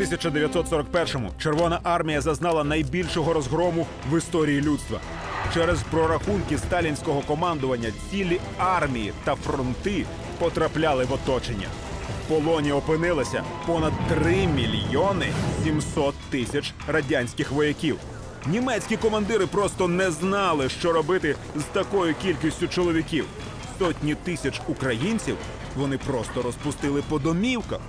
1941-му Червона армія зазнала найбільшого розгрому в історії людства. Через прорахунки сталінського командування цілі армії та фронти потрапляли в оточення. В полоні опинилося понад 3 мільйони 700 тисяч радянських вояків. Німецькі командири просто не знали, що робити з такою кількістю чоловіків. Сотні тисяч українців вони просто розпустили по домівках.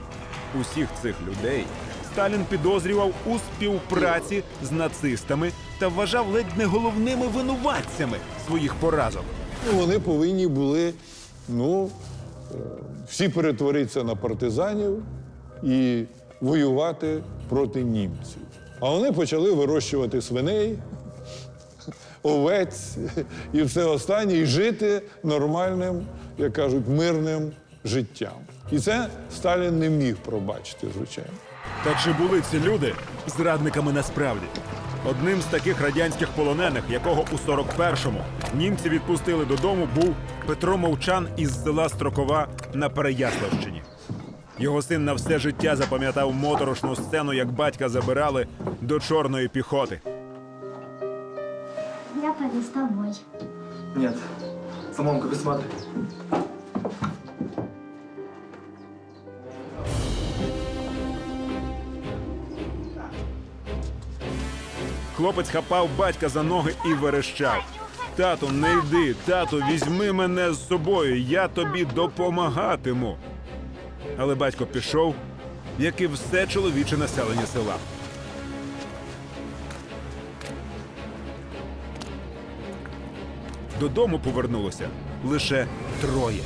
Усіх цих людей Сталін підозрював у співпраці з нацистами та вважав ледь не головними винуватцями своїх поразок. Ну, Вони повинні були ну, е, всі перетворитися на партизанів і воювати проти німців. А вони почали вирощувати свиней, овець і все останнє, і жити нормальним, як кажуть, мирним життям. І це Сталін не міг пробачити, звичайно. Та чи були ці люди зрадниками насправді? Одним з таких радянських полонених, якого у 41-му німці відпустили додому, був Петро Мовчан із села Строкова на Переяславщині. Його син на все життя запам'ятав моторошну сцену, як батька забирали до чорної піхоти. Я пойду с тобой. Нет. Самомка, присматривай. Хлопець хапав батька за ноги і верещав. Тату, не йди, тату, візьми мене з собою, я тобі допомагатиму. Але батько пішов, як і все чоловіче населення села. Додому повернулося лише троє.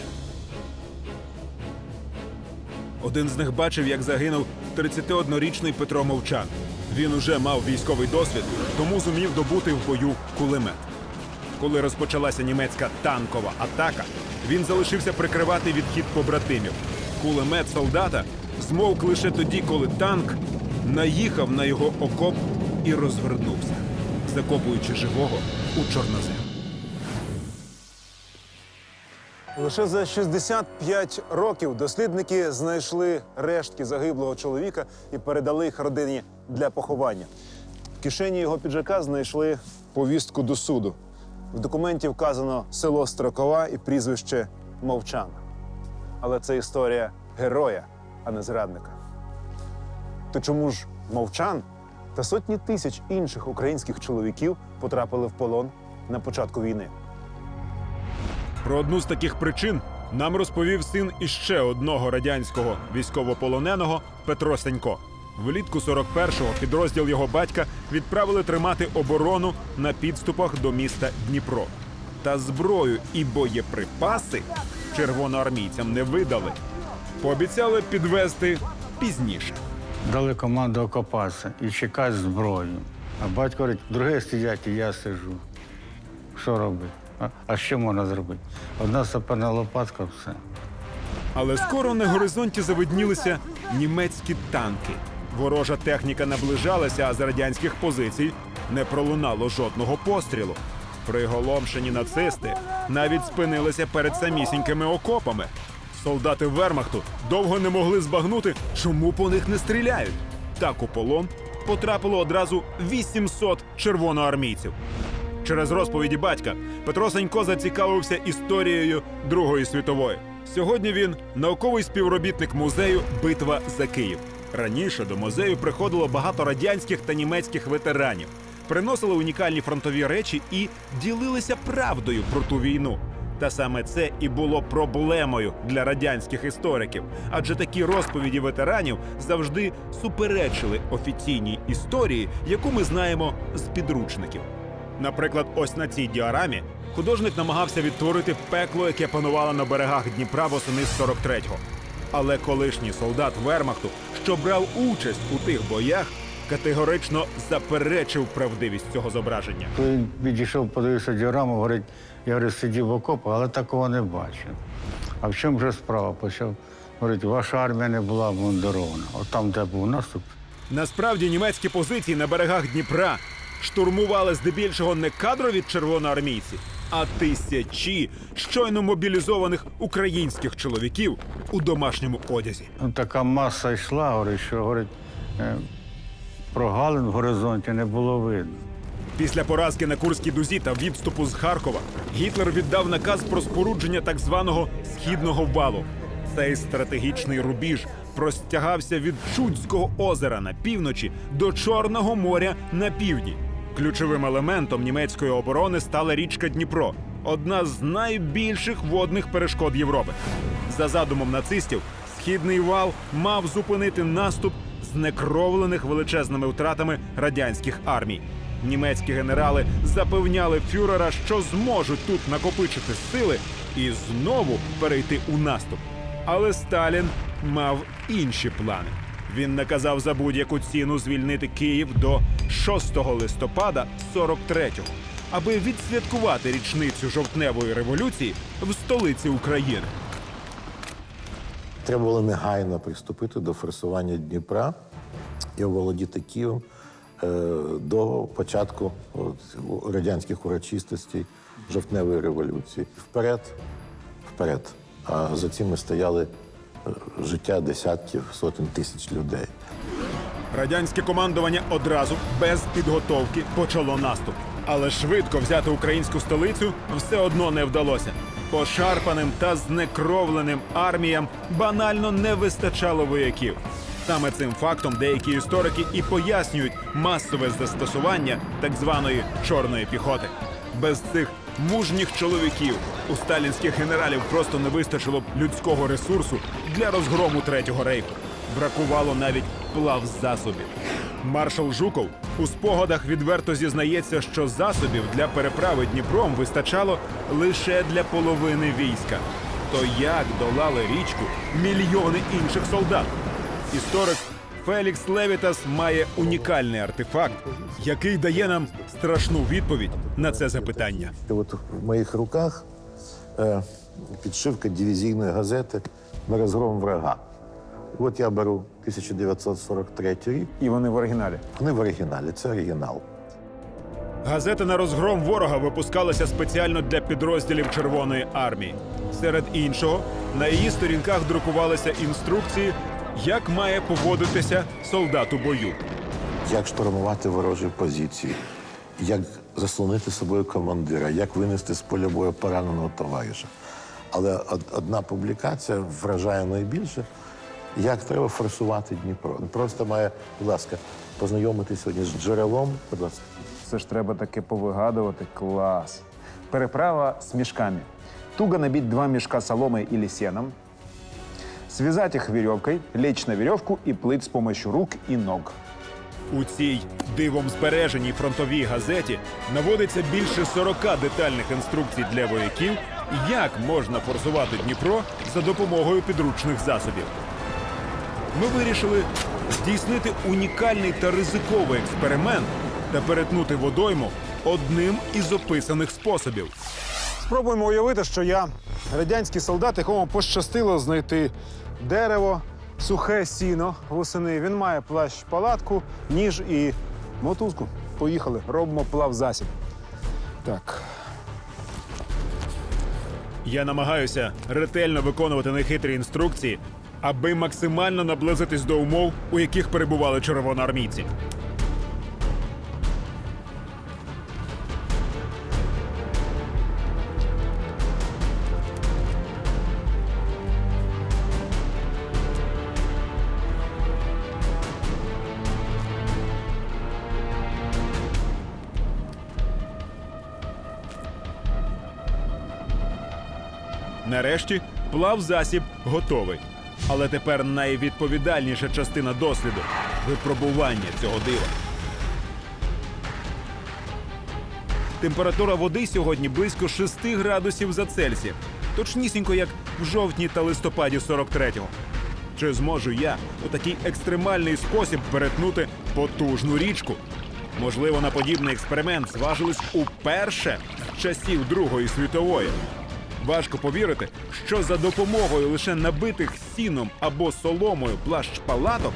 Один з них бачив, як загинув 31-річний Петро Мовчан. Він уже мав військовий досвід, тому зумів добути в бою кулемет. Коли розпочалася німецька танкова атака, він залишився прикривати відхід побратимів. Кулемет солдата змовк лише тоді, коли танк наїхав на його окоп і розвернувся, закопуючи живого у чорнозем. Лише за 65 років дослідники знайшли рештки загиблого чоловіка і передали їх родині для поховання. В кишені його піджака знайшли повістку до суду. В документі вказано село Строкова і прізвище Мовчана. Але це історія героя, а не зрадника. То чому ж мовчан та сотні тисяч інших українських чоловіків потрапили в полон на початку війни? Про одну з таких причин нам розповів син іще одного радянського військовополоненого Петро Сенько. Влітку 41-го підрозділ його батька відправили тримати оборону на підступах до міста Дніпро. Та зброю і боєприпаси червоноармійцям не видали. Пообіцяли підвести пізніше. Дали команду окопатися і чекати зброю. А батько говорить, другі сидять, і я сиджу. Що робити? А, а що можна зробити? Одна саперна лопатка, все. Але скоро на горизонті завиднілися німецькі танки. Ворожа техніка наближалася, а з радянських позицій не пролунало жодного пострілу. Приголомшені нацисти навіть спинилися перед самісінькими окопами. Солдати Вермахту довго не могли збагнути, чому по них не стріляють. Так у полон потрапило одразу 800 червоноармійців. Через розповіді батька Петро Санько зацікавився історією Другої світової. Сьогодні він науковий співробітник музею Битва за Київ. Раніше до музею приходило багато радянських та німецьких ветеранів, приносили унікальні фронтові речі і ділилися правдою про ту війну. Та саме це і було проблемою для радянських істориків, адже такі розповіді ветеранів завжди суперечили офіційній історії, яку ми знаємо з підручників. Наприклад, ось на цій діарамі художник намагався відтворити пекло, яке панувало на берегах Дніпра восени з 43-го. Але колишній солдат Вермахту, що брав участь у тих боях, категорично заперечив правдивість цього зображення. Він підійшов, подивився діораму, говорить, я говорю, сидів в окопах, але такого не бачив. А в чому же справа? Почав говорить, ваша армія не була мундирована. От там, де був наступ, Насправді німецькі позиції на берегах Дніпра штурмували здебільшого не кадрові червоноармійці, а тисячі щойно мобілізованих українських чоловіків у домашньому одязі. ну, така маса йшла, говорить, що говорить, е, прогалин в горизонті не було видно. Після поразки на Курській дузі та відступу з Харкова Гітлер віддав наказ про спорудження так званого східного валу. Цей стратегічний рубіж простягався від Чудського озера на півночі до Чорного моря на півдні. Ключовим елементом німецької оборони стала річка Дніпро, одна з найбільших водних перешкод Європи. За задумом нацистів, східний вал мав зупинити наступ знекровлених величезними втратами радянських армій. Німецькі генерали запевняли фюрера, що зможуть тут накопичити сили і знову перейти у наступ. Але Сталін мав інші плани. Він наказав за будь-яку ціну звільнити Київ до 6 листопада 43-го, аби відсвяткувати річницю жовтневої революції в столиці України. Треба було негайно приступити до форсування Дніпра і оволодіти Києвом е, до початку радянських урочистостей жовтневої революції. Вперед, вперед. А за цим стояли е, життя десятків, сотень тисяч людей. Радянське командування одразу без підготовки почало наступ. Але швидко взяти українську столицю все одно не вдалося. Пошарпаним та знекровленим арміям банально не вистачало вояків. Саме цим фактом деякі історики і пояснюють масове застосування так званої чорної піхоти. Без цих мужніх чоловіків у сталінських генералів просто не вистачило б людського ресурсу для розгрому третього рейху. Бракувало навіть плавзасобів. Маршал Жуков у спогадах відверто зізнається, що засобів для переправи Дніпром вистачало лише для половини війська. То як долали річку мільйони інших солдат? Історик Фелікс Левітас має унікальний артефакт, який дає нам страшну відповідь на це запитання. От в моїх руках е, підшивка дивізійної газети на розгром врага. От я беру 1943 рік. І вони в оригіналі. Вони в оригіналі, це оригінал. Газета на розгром ворога випускалася спеціально для підрозділів Червоної армії. Серед іншого, на її сторінках друкувалися інструкції, як має поводитися солдат у бою. Як штурмувати ворожі позиції, як заслонити собою командира, як винести з поля бою пораненого товариша. Але одна публікація вражає найбільше, як треба форсувати Дніпро. Просто має, будь ласка, познайомитися сьогодні з джерелом. Будь ласка. Це ж треба таке повигадувати. Клас. Переправа с мешками. Туго набить два мешка соломой или сеном, связать их веревкой, лечь на веревку и плыть с помощью рук и ног. У цій дивом збереженій фронтовій газеті наводиться більше 40 детальних інструкцій для вояків, як можна форсувати Дніпро за допомогою підручних засобів. Ми вирішили здійснити унікальний та ризиковий експеримент та перетнути водойму одним із описаних способів. Спробуємо уявити, що я радянський солдат, якому пощастило знайти дерево, сухе сіно восени. Він має плащ палатку, ніж і мотузку. Поїхали, робимо плавзасіб. Так, Я намагаюся ретельно виконувати нехитрі інструкції, аби максимально наблизитись до умов, у яких перебували червоноармійці. Нарешті плавзасіб готовий. Але тепер найвідповідальніша частина досліду випробування цього дива. Температура води сьогодні близько 6 градусів за Цельсієм. Точнісінько, як в жовтні та листопаді 43-го. Чи зможу я у такий екстремальний спосіб перетнути потужну річку? Можливо, на подібний експеримент зважились уперше з часів Другої світової. Важко повірити, що за допомогою лише набитих сіном або соломою плащ палаток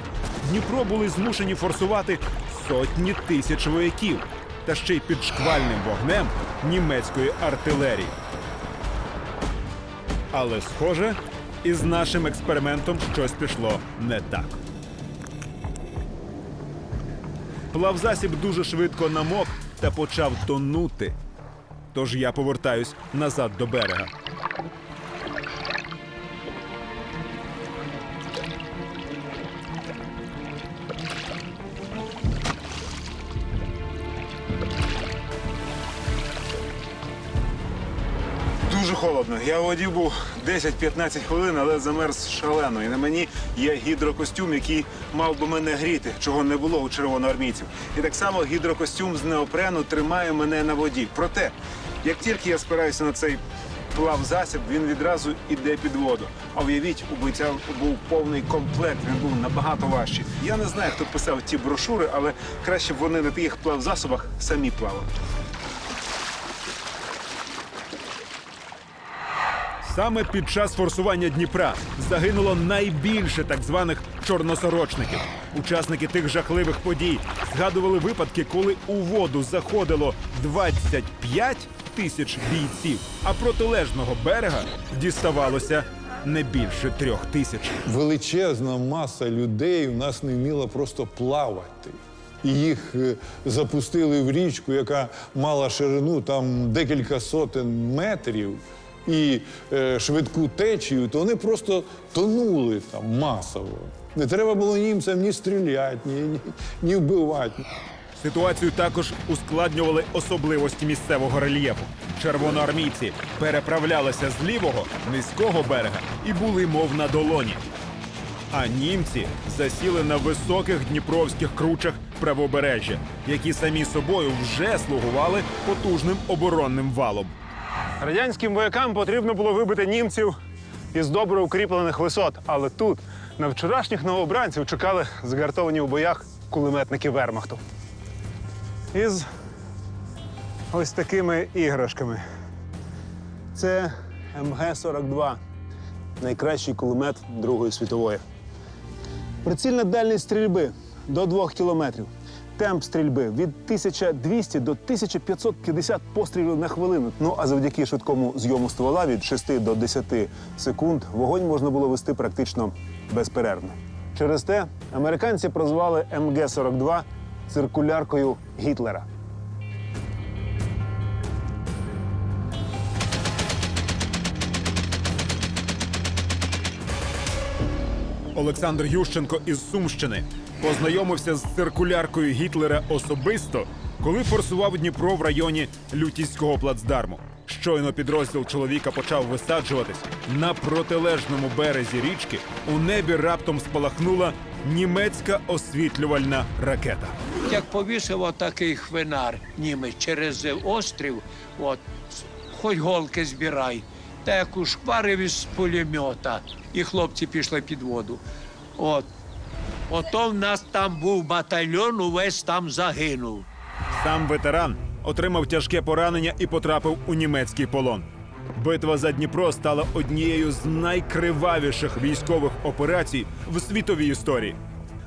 Дніпро були змушені форсувати сотні тисяч вояків та ще й під шквальним вогнем німецької артилерії. Але, схоже, із нашим експериментом щось пішло не так. Плавзасіб дуже швидко намок та почав тонути. Тож я повертаюсь назад до берега. Дуже холодно. Я у воді був 10-15 хвилин, але замерз шалено. І на мені є гідрокостюм, який мав би мене гріти, чого не було у червоноармійців. І так само гідрокостюм з неопрену тримає мене на воді. Проте, як тільки я спираюся на цей плавзасіб, він відразу іде під воду. А уявіть, у бойця був повний комплект, він був набагато важчий. Я не знаю, хто писав ті брошури, але краще б вони на таких плавзасобах самі плавали. Саме під час форсування Дніпра загинуло найбільше так званих чорносорочників. Учасники тих жахливих подій згадували випадки, коли у воду заходило 25 тисяч бійців, а протилежного берега діставалося не більше трьох тисяч. Величезна маса людей у нас не вміла просто плавати. І їх е, запустили в річку, яка мала ширину там декілька сотень метрів і е, швидку течію, то вони просто тонули там масово. Не треба було німцям ні стріляти, ні, ні, ні вбивати. Ситуацію також ускладнювали особливості місцевого рельєфу. Червоноармійці переправлялися з лівого низького берега і були мов на долоні. А німці засіли на високих дніпровських кручах правобережжя, які самі собою вже слугували потужним оборонним валом. Радянським воякам потрібно було вибити німців із добре укріплених висот. Але тут на вчорашніх новобранців чекали згартовані у боях кулеметники Вермахту. Із ось такими іграшками. Це МГ-42, найкращий кулемет Другої світової. Прицільна дальність стрільби до 2 кілометрів. Темп стрільби від 1200 до 1550 пострілів на хвилину. Ну а завдяки швидкому зйому ствола від 6 до 10 секунд вогонь можна було вести практично безперервно. Через те американці прозвали МГ-42 циркуляркою Гітлера. Олександр Ющенко із Сумщини познайомився з циркуляркою Гітлера особисто, коли форсував Дніпро в районі Лютіського плацдарму. Щойно підрозділ чоловіка почав висаджуватись на протилежному березі річки. У небі раптом спалахнула німецька освітлювальна ракета. Як повісив отакий хвинар німець через острів, от, хоч голки збирай, та як ушкварив із пулемета, і хлопці пішли під воду. От. Ото в нас там був батальйон, увесь там загинув. Сам ветеран отримав тяжке поранення і потрапив у німецький полон. Битва за Дніпро стала однією з найкривавіших військових операцій в світовій історії.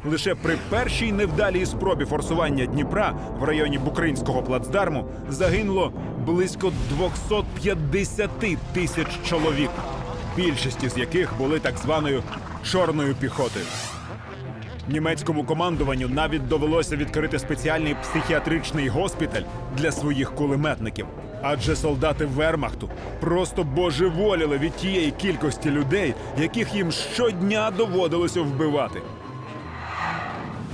Лише при першій невдалій спробі форсування Дніпра в районі Букринського плацдарму загинуло близько 250 тисяч чоловік, більшість із яких були так званою чорною піхотою. Німецькому командуванню навіть довелося відкрити спеціальний психіатричний госпіталь для своїх кулеметників. Адже солдати Вермахту просто божеволіли від тієї кількості людей, яких їм щодня доводилося вбивати.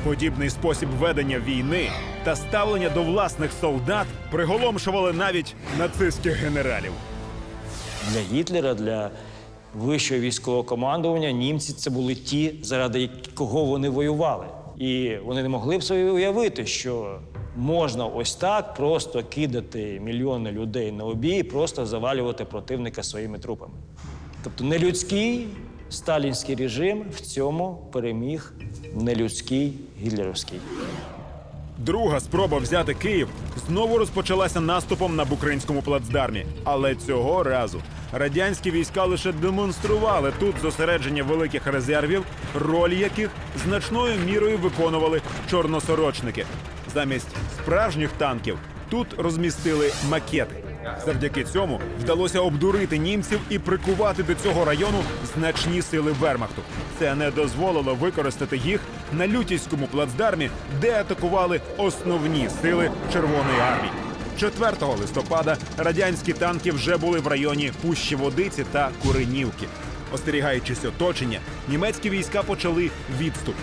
Подібний спосіб ведення війни та ставлення до власних солдат приголомшували навіть нацистських генералів. Для Гітлера, для вищого військового командування німці це були ті, заради кого вони воювали. І вони не могли б собі уявити, що можна ось так просто кидати мільйони людей на обій просто завалювати противника своїми трупами. Тобто нелюдський сталінський режим в цьому переміг нелюдський гітлерівський. Друга спроба взяти Київ знову розпочалася наступом на Букринському плацдармі. Але цього разу радянські війська лише демонстрували тут зосередження великих резервів, роль яких значною мірою виконували чорносорочники. Замість справжніх танків тут розмістили макети. Завдяки цьому вдалося обдурити німців і прикувати до цього району значні сили Вермахту. Це не дозволило використати їх на лютівському плацдармі, де атакували основні сили Червоної армії. 4 листопада радянські танки вже були в районі Пущі Водиці та Куренівки. Остерігаючись оточення, німецькі війська почали відступ.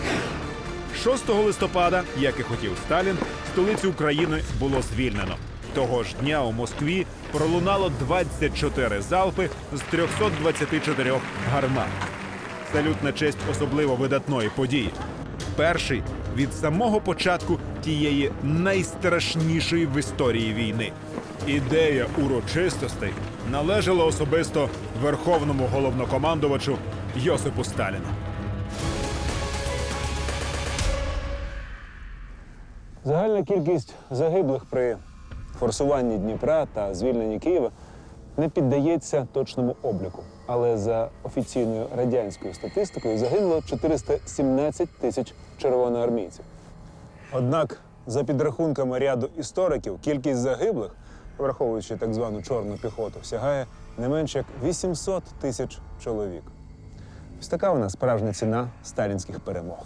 6 листопада, як і хотів Сталін, столицю України було звільнено. Того ж дня у Москві пролунало 24 залпи з 324 гармат. Салют на честь особливо видатної події. Перший від самого початку тієї найстрашнішої в історії війни. Ідея урочистостей належала особисто верховному головнокомандувачу Йосипу Сталіну. Загальна кількість загиблих при форсуванні Дніпра та звільненні Києва не піддається точному обліку. Але за офіційною радянською статистикою загинуло 417 тисяч червоноармійців. Однак, за підрахунками ряду істориків, кількість загиблих, враховуючи так звану чорну піхоту, сягає не менше як 800 тисяч чоловік. Ось така вона справжня ціна сталінських перемог.